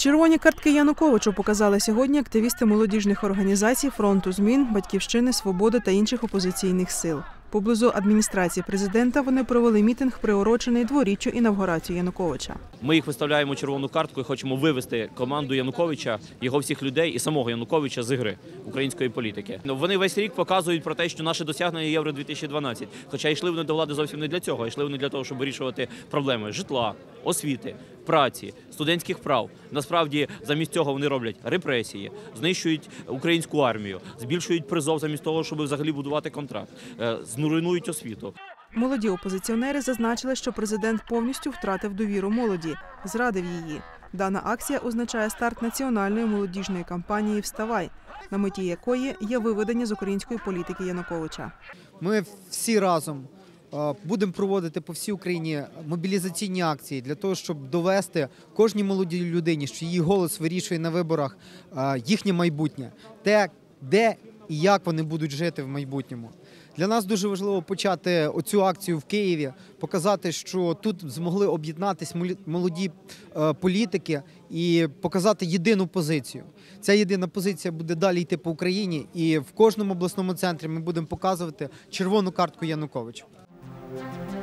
Червоні картки Януковичу показали сьогодні активісти молодіжних організацій фронту змін, батьківщини, свободи та інших опозиційних сил. Поблизу адміністрації президента вони провели мітинг, приурочений дворіччю інавгурацію Януковича. Ми їх виставляємо червону картку і хочемо вивести команду Януковича, його всіх людей і самого Януковича з ігри української політики. Ну, Вони весь рік показують про те, що наше досягнення Євро 2012 Хоча йшли вони до влади зовсім не для цього, йшли вони для того, щоб вирішувати проблеми житла, освіти, праці, студентських прав. Насправді, замість цього вони роблять репресії, знищують українську армію, збільшують призов замість того, щоб взагалі будувати контракт, е, зруйнують освіту. Молоді опозиціонери зазначили, що президент повністю втратив довіру молоді, зрадив її. Дана акція означає старт національної молодіжної кампанії Вставай, на меті якої є виведення з української політики Януковича. Ми всі разом будемо проводити по всій Україні мобілізаційні акції для того, щоб довести кожній молодій людині, що її голос вирішує на виборах їхнє майбутнє, те, де і як вони будуть жити в майбутньому. Для нас дуже важливо почати оцю акцію в Києві, показати, що тут змогли об'єднатись молі- молоді е, політики і показати єдину позицію. Ця єдина позиція буде далі йти по Україні, і в кожному обласному центрі ми будемо показувати червону картку Януковича. Thank you.